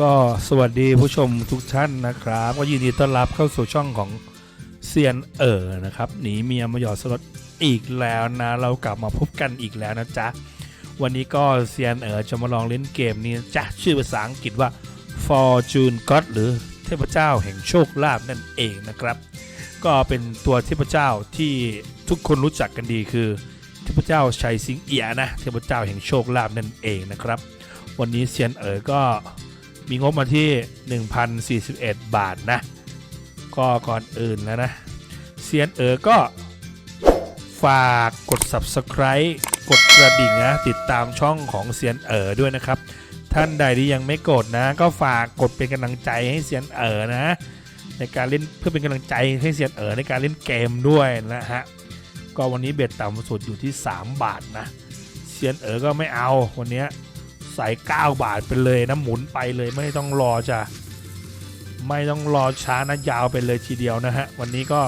ก็สวัสดีผู้ชมทุกท่านนะครับ ก็ยินดีต้อนรับเข้าสู่ช่องของเซียนเอ๋อนะครับหนีเมียมาหยอดสลดอีกแล้วนะ เรากลับมาพบกันอีกแล้วนะจ๊ะ วันนี้ก็เซียนเอ๋อจะมาลองเล่นเกมนี้จ๊ะชื่อภาษาอังกฤษว่า Fortune God หรือเทพเจ้าแห่งโชคลาภนั่นเองนะครับ ก็เป็นตัวเทพเจ้าที่ทุกคนรู้จักกันดีคือ เทพเจ้าชัยสิงเอียนะเทพเจ้าแห่งโชคลาภนั่นเองนะครับ วันนี้เซียนเอ๋อก็ มีงบมาที่ 1,041 บาทนะ ก็ก่อนอื่นแล้วนะเซียนเอ๋อก็ฝากกด subscribe กดกระดิ่งนะ ติดตามช่องของเซียนเอ๋อด้วยนะครับ ท่านใดที่ยังไม่กดนะ ก็ฝากกดเป็นกำลังใจให้เซียนเอ๋อนะ ในการเล่นเพื่อเป็นกำลังใจให้เซียนเอ๋อในการเล่นเกมด้วยนะฮะก็วันนี้เบ็ดต่ำสุดอยู่ที่ 3 บาทนะเซียนเอ๋อก็ไม่เอาวันนี้ ใส่ 9 บาทไปเลยนะหมุนไปเลยไม่ต้องรอจะไม่ต้องรอช้านะยาวไปเลยทีเดียวนะฮะ วันนี้ก็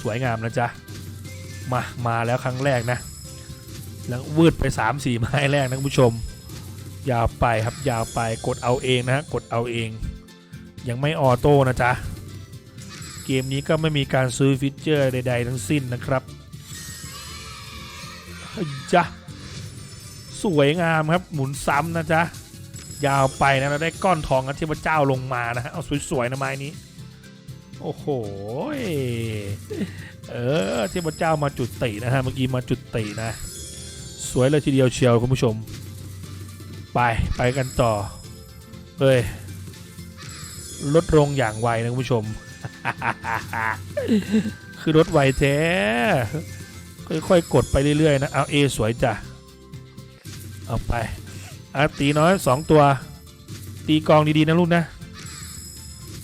สวยงามนะจ๊ะ มา มาแล้วครั้งแรกนะ แล้ววืดไป 3 4 ไม้แรกนะคุณผู้ชม ยาวไปครับยาวไปกดเอาเองนะฮะกดเอาเอง ยังไม่ออโต้นะจ๊ะ เกมนี้ก็ไม่มีการซื้อฟีเจอร์ใด ๆ ทั้งสิ้นนะครับจ้ะ สวยงามครับ หมุนซ้ำนะจ๊ะ ยาวไปนะเราได้ก้อนทองกันเทพเจ้าลงมานะฮะเอาสวยๆนะไม้นี้ โอ้โห เออเทพระเจ้ามาจุดตินะฮะเมื่อกี้มาจุดตินะ สวยเลยทีเดียวเชียวคุณผู้ชม ไปไปกันต่อเอ้ยลดลงอย่างไวนะคุณผู้ชม คือรถไวแท้ค่อยๆกดไปเรื่อยๆนะเอา A สวยจ้ะ เอาไปอาตีน้อยสองตัว ตีกองดีๆนะลูกนะ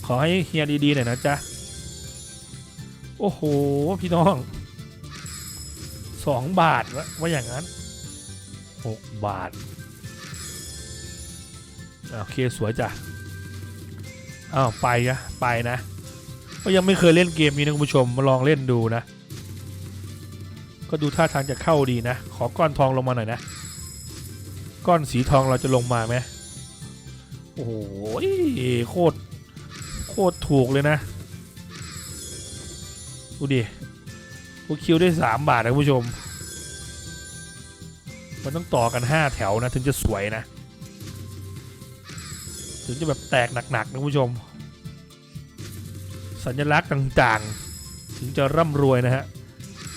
ขอให้เฮียดีๆหน่อยนะจ๊ะ โอ้โห พี่น้องสองบาทวะว่าอย่างนั้นหกบาทโอเคสวยจ้ะอ้าวไปนะไปนะก็ยังไม่เคยเล่นเกมนี้นะคุณผู้ชมมาลองเล่นดูนะ ก็ดูท่าทางจะเข้าดีนะ ขอก้อนทองลงมาหน่อยนะ ก้อนสีทองเราจะลงมาไหมโอ้โหโคตรโคตรถูกเลยนะดูดิกูคิวได้ 3 บาทนะผู้ชม มันต้องต่อกัน 5 แถวนะ ถึงจะสวยนะ ถึงจะแบบแตกหนักๆนะผู้ชม สัญลักษณ์ต่างๆ ถึงจะร่ำรวยนะฮะ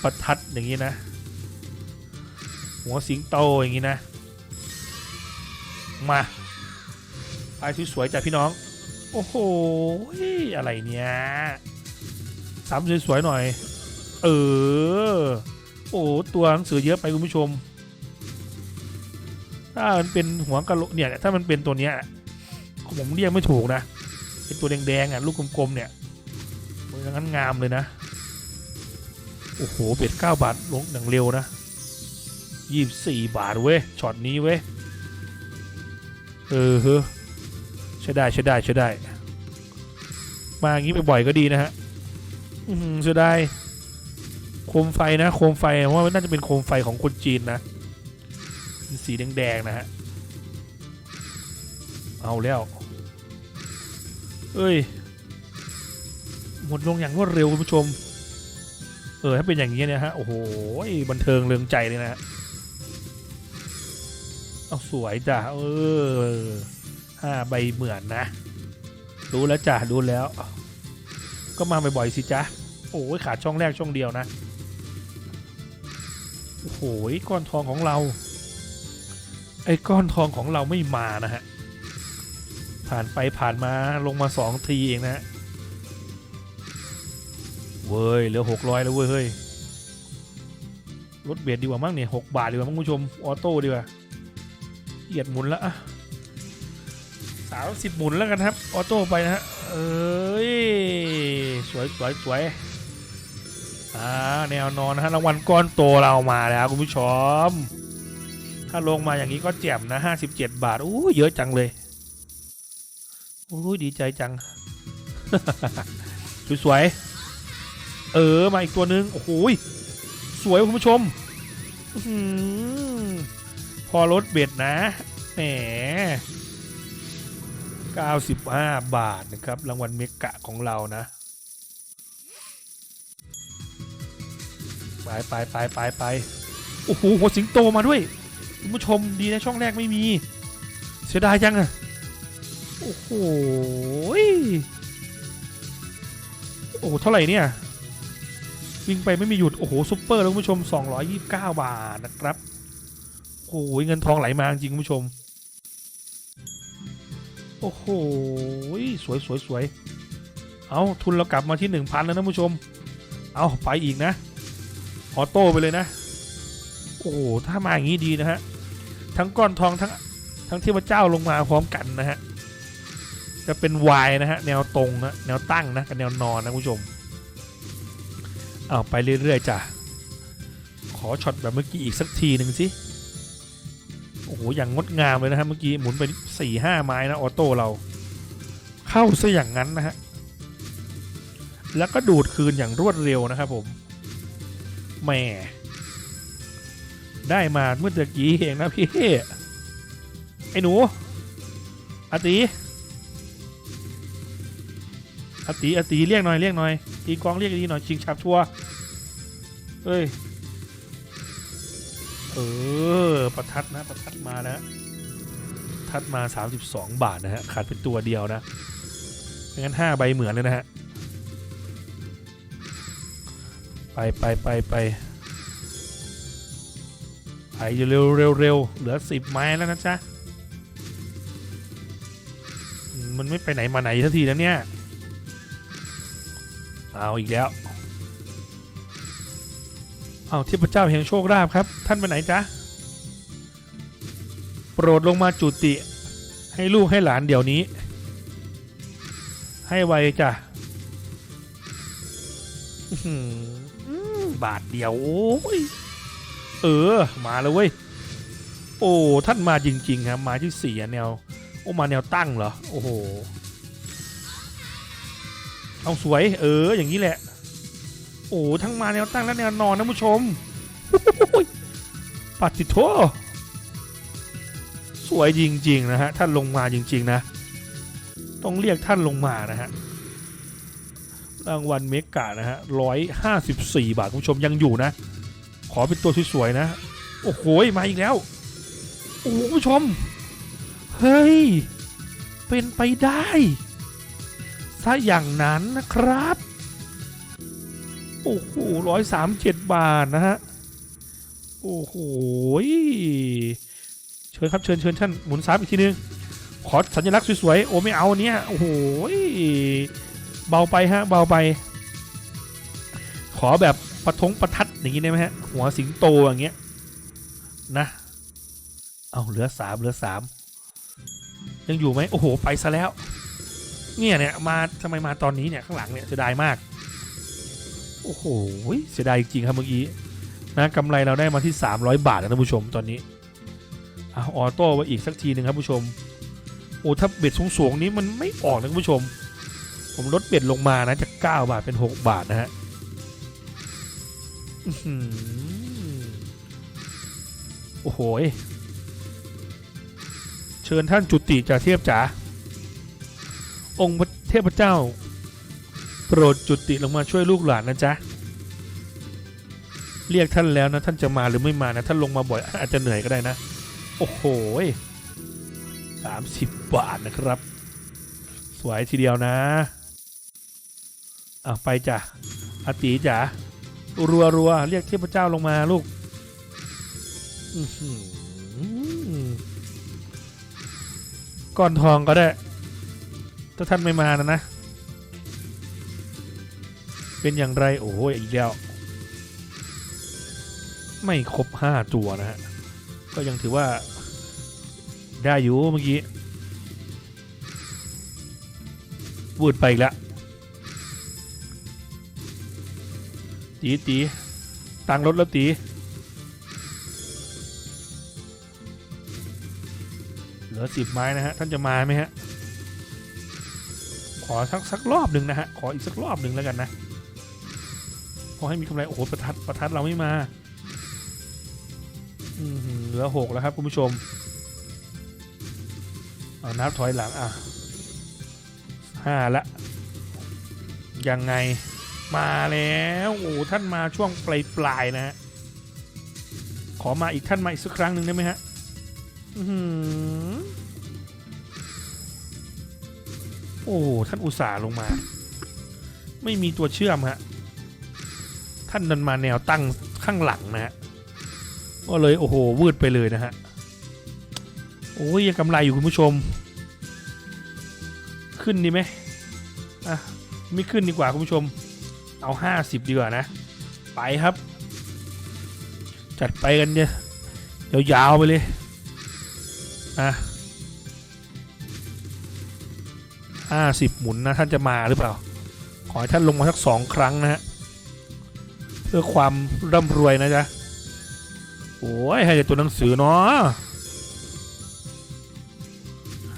ประทัดอย่างนี้นะ หัวสิงโตอย่างนี้นะ มาไปสวยๆจากพี่น้อง โอ้โห อะไรเนี่ยซ้ำสวยๆหน่อย เออ โอ้ตัวหนังสือเยอะไปคุณผู้ชม ถ้ามันเป็นหัวกะโหลกเนี่ย ถ้ามันเป็นตัวเนี้ยผมเรียกไม่ถูกนะเป็นตัวแดงๆอะลูกกลมๆเนี่ยมันอย่างนั้นงามเลยนะ โอ้โหเป็ดเก้าบาทลงอย่างเร็วนะยี่สี่บาทเว้ยช็อตนี้เว้ย เออเฮ้ใช้ได้ใช้ได้ใช้ได้ มาอย่างนี้บ่อยๆก็ดีนะฮะ อือหือใช้ได้โคมไฟนะ โคมไฟเพราะว่าน่าจะเป็นโคมไฟของคนจีนนะสีแดงๆนะฮะ เอาแล้ว เอ้ย หมดลงอย่างรวดเร็วคุณผู้ชม เออถ้าเป็นอย่างนี้เนี่ยฮะ โอ้โหบันเทิงเริงใจเลยนะฮะ เอาสวยจ้ะเออห้าใบเหมือนนะ รู้แล้วจ้ะรู้แล้ว ก็มาบ่อยๆสิจ๊ะโอ้ยขาดช่องแรกช่องเดียวนะโอ้โหก้อนทองของเรา ไอ้ก้อนทองของเราไม่มานะฮะผ่านไปผ่านมาลงมาสองทีเองนะฮะเว้ยเหลือหกร้อยแล้วเว้ยเฮ้ยรถเบียดดีกว่ามั้งเนี่ยหกบาทดีกว่ามั้งคุณผู้ชมออโต้ดีกว่า เหยียดหมุนแล้วอะสามสิบหมุนแล้วกันครับ ออโต้ไปนะฮะ เอ้ย สวยสวยสวยอ่าแนวนอนนะฮะรางวัลก้อนโตเรามาแล้วคุณผู้ชม ถ้าลงมาอย่างนี้ก็แจ่มนะห้าสิบเจ็ดบาทอู้เยอะจังเลยโอ้ดีใจจัง สวยๆเออ มาอีกตัวนึง โอ้โหยสวยคุณผู้ชม อื อหือพอรถเบ็ดนะ แหม 95 บาทนะครับ รางวัลเมกะของเรานะ ไปไปไปไปไปโอ้โหหัวสิงโตมาด้วย คุณผู้ชมดีนะช่องแรกไม่มี เสียดายจังอะโอ้โห โอ้โห เท่าไหร่เนี่ย วิ่งไปไม่มีหยุด โอ้โหซุปเปอร์แล้วคุณผู้ชม 229 บาทนะครับ หเงินทองไหลมาจริงคุณผู้ชม โอ้โหสวยสวยสวยเอาทุนเรากลับมาที่1,000แล้วนะผู้ชม เอาไปอีกนะ ออโต้ไปเลยนะ โอ้โหถ้ามาอย่างนี้ดีนะฮะ ทั้งก้อนทองทั้งทั้งเทพเจ้าลงมาพร้อมกันนะฮะ จะเป็นวายนะฮะ แนวตรงนะแนวตั้งนะกับแนวนอนนะคุณผู้ชม เอาไปเรื่อยๆจ้ะ ขอช็อตแบบเมื่อกี้อีกสักทีหนึ่งสิ โอ้โห อย่างงดงามเลยนะฮะเมื่อกี้หมุนไปสี่ห้าไม้นะออโต้เรา เข้าซะอย่างนั้นนะฮะ แล้วก็ดูดคืนอย่างรวดเร็วนะครับผมแหมได้มาเมื่อตะกี้เองนะพี่ ไอ้หนูอาตีอาตีอาตีเรียกหน่อยเรียกหน่อยตีกองเรียกดีหน่อยชิงฉับชัวเอ้ย เออ ประทัดนะ ประทัดมาแล้วประทัดมา 32 บาทนะฮะ ขาดเป็นตัวเดียวนะไม่งั้น 5 ใบเหมือนเลยนะฮะ ไปไปไปไปไปเร็วเร็วเร็วเหลือ 10 ไม้แล้วนะจ๊ะ มันไม่ไปไหนมาไหนทันทีแล้วเนี่ย เอาอีกแล้ว เอาเทพเจ้าแห่งโชคลาภครับ ท่านไปไหนจ๊ะ โปรดลงมาจุติ ให้ลูกให้หลานเดี๋ยวนี้ ให้ไวจ้ะบาทเดียวโอ้ยเออ มาแล้วเว้ย โอ้ ท่านมาจริง ๆ ครับ มาที่สี่แนว โอ้ มาแนวตั้งเหรอ โอ้โห เอาสวย เออ อย่างนี้แหละ โอ้ทั้งมาแนวตั้งและแนวนอนนะผู้ชมปัดติโทสวยจริงๆนะฮะท่านลงมาจริง ๆ นะ ต้องเรียกท่านลงมานะฮะรางวัลเมกานะฮะร้อยห้าสิบสี่บาทคุณผู้ชมยังอยู่นะ ขอเป็นตัวสวยๆนะ โอ้โหมาอีกแล้ว โอ้คุณผู้ชม เฮ้ย เป็นไปได้ ถ้าอย่างนั้นนะครับ โอ้โหร้อยสามเจ็ดบาทนะฮะ โอ้โหเชิญครับเชิญเชิญท่านหมุนซ้ำอีกทีนึง ขอสัญลักษณ์สวยๆ โอ้ไม่เอาอันเนี้ยโอ้โหเบาไปฮะ เบาไป ขอแบบประทงประทัดอย่างนี้ได้ไหมฮะ หัวสิงโตอย่างเงี้ย นะ เอาเหลือสามเหลือสามยังอยู่ไหมโอ้โห ไปซะแล้ว เนี่ยเนี่ยมาทำไมมาตอนนี้เนี่ยข้างหลังเนี่ยเสียดายมาก โอ้โหเสียดายจริงครับเมื่อกี้นะกำไรเราได้มาที่ 300 บาทแล้วท่านผู้ชมตอนนี้อาออโต้ไว้อีกสักทีหนึ่งครับผู้ชมโอ้ถ้าเบ็ดสูงๆนี้มันไม่ออกนะคุณผู้ชม ผมลดเบ็ดลงมานะจาก 9 บาทเป็น 6 บาทนะฮะโอ้โหเชิญท่านจุติจ่าเทียบจ๋าองค์เทพเจ้า รดจุติลงมาช่วยลูกหลานนะจ๊ะ เรียกท่านแล้วนะ ท่านจะมาหรือไม่มานะท่านลงมาบ่อยอาจจะเหนื่อยก็ได้นะ โอ้โหสามสิบบาทนะครับ สวยทีเดียวนะอะไปจ้ะอาตีจ๋ารัวรัวเรียกเทพเจ้าลงมาลูกก้อนทองก็ได้ ถ้าท่านไม่มานะนะ เป็นอย่างไรโอ้โหอีกแล้ว ไม่ครบห้าตัวนะฮะ ก็ยังถือว่าได้อยู่เมื่อกี้วูดไปอีกแล้วตีตีตังรถแล้วตีเหลือสิบไม้นะฮะ ท่านจะมาไหมฮะ ขอสักสักรอบหนึ่งนะฮะ ขออีกสักรอบหนึ่งแล้วกันนะ อให้มีกำไร โอ้โห ประทัดประทัดเราไม่มาเหลือหกแล้วครับคุณผู้ชม เอานับถอยหลังอะห้าละ ยังไงมาแล้ว โอ้ท่านมาช่วงปลายปลายๆนะฮะ ขอมาอีกท่านมาอีกสักครั้งหนึ่งได้ไหมฮะโอ้ท่านอุตส่าห์ลงมา ไม่มีตัวเชื่อมฮะ ท่านดันมาแนวตั้งข้างหลังนะฮะก็เลยโอ้โหวืดไปเลยนะฮะโอ้ยยังกำไรอยู่คุณผู้ชม ขึ้นดีไหมอะไม่ขึ้นดีกว่าคุณผู้ชม เอา 50 ดีกว่านะ ไปครับ จัดไปกันเนี่ยยาวๆไปเลยอะ50หมุนนะท่านจะมาหรือเปล่า ขอให้ท่านลงมาสักสองครั้งนะฮะ พื่อความร่ำรวยนะจ๊ะ โอ้ยให้แต่ตัวหนังสือเนาะ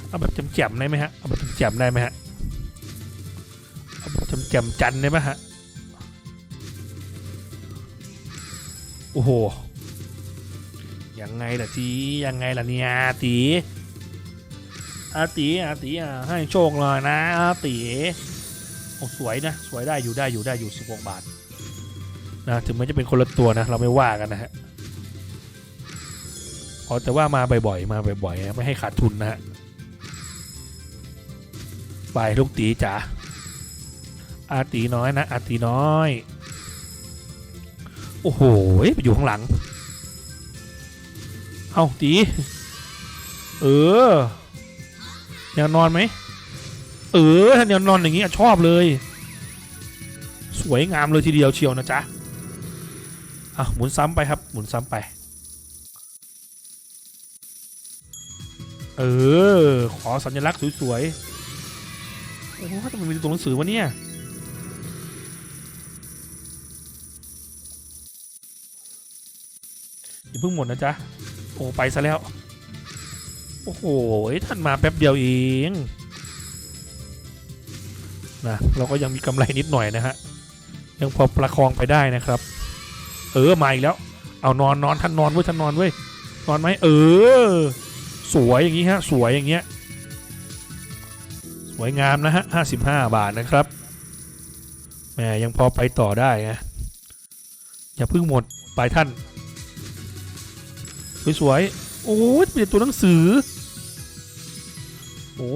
เอาแบบแจ่มๆได้ไหมฮะเอาแบบแจ่มได้ไหมฮะ เอาแบบแจ่มจันได้ไหมฮะ โอ้โห ยังไงล่ะทียังไงล่ะเนี่ยตีอาตีอาตีอะให้โชคเลยนะอาตีโอ้สวยนะ สวยได้อยู่ได้อยู่ได้อยู่16บาท นะถึงแม้จะเป็นคนละตัวนะ เราไม่ว่ากันนะฮะอ๋อแต่ว่ามาบ่อยๆมาบ่อยๆไม่ให้ขาดทุนนะฮะไปลูกตีจ๋าอาตีน้อยนะอาตีน้อย โอ้โหไปอยู่ข้างหลัง เอาตีเออแนวนอนไหมเออถ้าแนวนอนอย่างนี้ชอบเลย สวยงามเลยทีเดียวเชียวนะจ๊ะ อะหมุนซ้ำไปครับ หมุนซ้ำไป เออ ขอสัญลักษณ์สวยๆ โอ้โหทำไมมีตัวหนังสือวะเนี่ย อย่าเพิ่งหมดนะจ๊ะ โอ้ ไปซะแล้ว โอ้โหท่านมาแป๊บเดียวเองนะเราก็ยังมีกำไรนิดหน่อยนะฮะ ยังพอประคองไปได้นะครับ เออมาอีกแล้ว เอานอนนอนท่านนอนเว้ยท่านนอนเว้ยนอนไหมเออ สวยอย่างนี้ฮะ สวยอย่างเงี้ยสวยงามนะฮะห้าสิบห้าบาทนะครับแหมยังพอไปต่อได้นะอย่าเพิ่งหมดปลายท่านสวยๆโอ้ยเป็นตัวหนังสือโอ้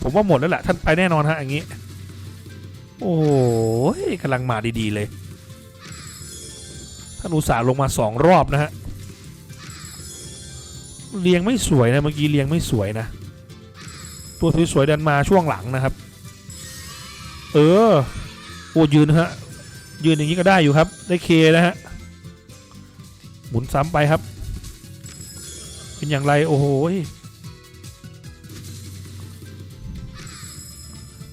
ผมว่าหมดแล้วแหละท่านไปแน่นอนฮะอย่างนี้ โอ้ยกำลังมาดีๆเลย ท่านอุตส่าห์ลงมาสองรอบนะฮะเรียงไม่สวยนะเมื่อกี้เรียงไม่สวยนะ ตัวสวยๆดันมาช่วงหลังนะครับ เออโอ้ยืนฮะยืนอย่างนี้ก็ได้อยู่ครับ ได้เคนะฮะหมุนซ้ำไปครับ เป็นอย่างไรโอ้โห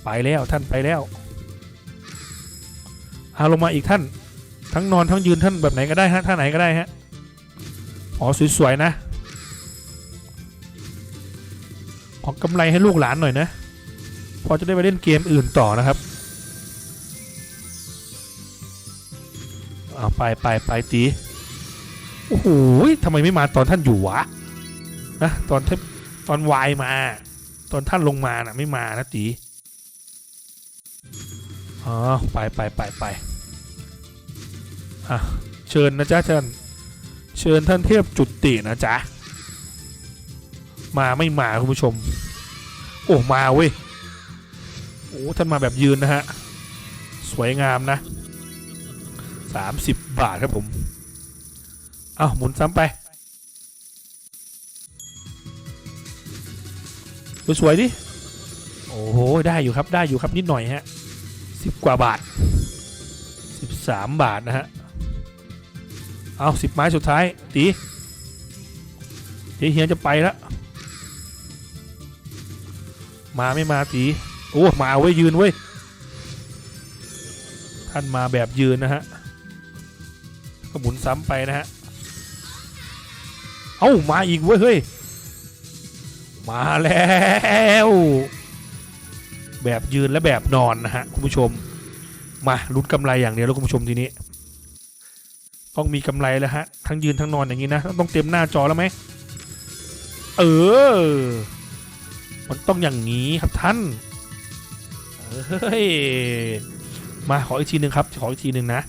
ไปแล้วท่านไปแล้วเอาลงมาอีกท่าน ทั้งนอนทั้งยืนท่านแบบไหนก็ได้ฮะท่าไหนก็ได้ฮะอ๋อสวยๆนะออกกำไรให้ลูกหลานหน่อยนะ พอจะได้ไปเล่นเกมอื่นต่อนะครับเอาไปไปไปตีโอ้โหทำไมไม่มาตอนท่านอยู่วะนะตอนท่านตอนวายมา ตอนท่านลงมาน่ะไม่มานะตีอ๋อไปไปไปไป อะเชิญนะจ๊ะเชิญเชิญท่านเทพจุตินะจ๊ะมาไม่มาคุณผู้ชม โอ้มาเว้ยโอ้ท่านมาแบบยืนนะฮะสวยงามนะสามสิบบาทครับผมเอาหมุนซ้ำไปสวยๆดิโอ้โหได้อยู่ครับได้อยู่ครับนิดหน่อยฮะสิบกว่าบาทสิบสามบาทนะฮะ เอาสิบไม้สุดท้ายตีเดี๋ยเฮียจะไปแล้วมาไม่มาตีโอ้มาเว้ยยืนเว้ยท่านมาแบบยืนนะฮะก็หมุนซ้ำไปนะฮะเอ้ามาอีกเว้ยเฮ้ยมาแล้วแบบยืนและแบบนอนนะฮะคุณผู้ชมมาลุ้นกำไรอย่างเดียวแล้วคุณผู้ชมทีนี้ ต้องมีกำไรแล้วฮะ ทั้งยืนทั้งนอนอย่างนี้นะ ต้องเต็มหน้าจอแล้วไหม เออ มันต้องอย่างนี้ครับท่านเฮ้ย มาขออีกทีหนึ่งครับ ขออีกทีหนึ่งนะ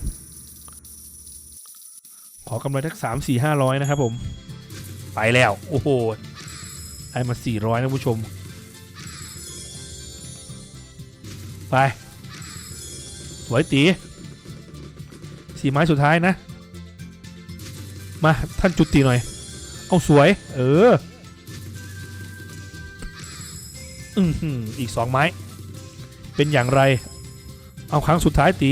ขอกำไรทักสามสี่ห้าร้อยนะครับผม ไปแล้ว โอ้โห ได้มาสี่ร้อยนะผู้ชม ไป สวยตีสี่ไม้สุดท้ายนะ มาท่านจุดตีหน่อย เอาสวย เออ อืออีกสองไม้ เป็นอย่างไร เอาครั้งสุดท้ายตี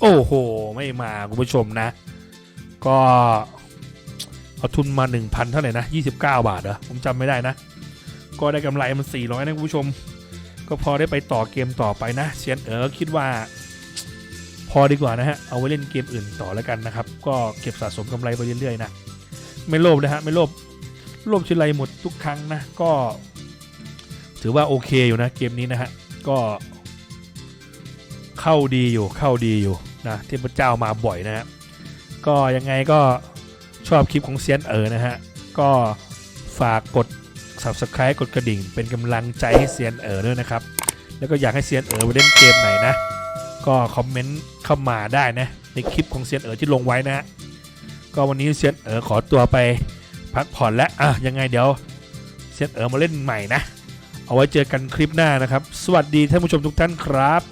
โอ้โห ไม่มาคุณผู้ชมนะ ก็ เอาทุนมา 1,000 เท่าไหร่นะ 29 บาทเหรอ ผมจำไม่ได้นะ ก็ได้กำไรมัน 400 นะคุณผู้ชม ก็พอได้ไปต่อเกมต่อไปนะ เซียนเอ๋อคิดว่า พอดีกว่านะฮะ เอาไว้เล่นเกมอื่นต่อแล้วกันนะครับ ก็เก็บสะสมกำไรไปเรื่อยๆนะ ไม่โลภนะฮะ ไม่โลภ โลภทีไรหมดทุกครั้งนะ ก็ ถือว่าโอเคอยู่นะ เกมนี้นะฮะ ก็ เข้าดีอยู่ เข้าดีอยู่นะเทพเจ้ามาบ่อยนะฮะ ก็ยังไงก็ชอบคลิปของเซียนเอ๋อนะฮะ ก็ฝากกด subscribe กดกระดิ่ง เป็นกำลังใจให้เซียนเอ๋อด้วยนะครับ แล้วก็อยากให้เซียนเอ๋อไปเล่นเกมไหนนะ ก็คอมเมนต์เข้ามาได้นะ ในคลิปของเซียนเอ๋อที่ลงไว้นะ ก็วันนี้เซียนเอ๋อขอตัวไปพักผ่อนและอะยังไงเดี๋ยวเซียนเอ๋อมาเล่นใหม่นะ เอาไว้เจอกันคลิปหน้านะครับ สวัสดีท่านผู้ชมทุกท่านครับ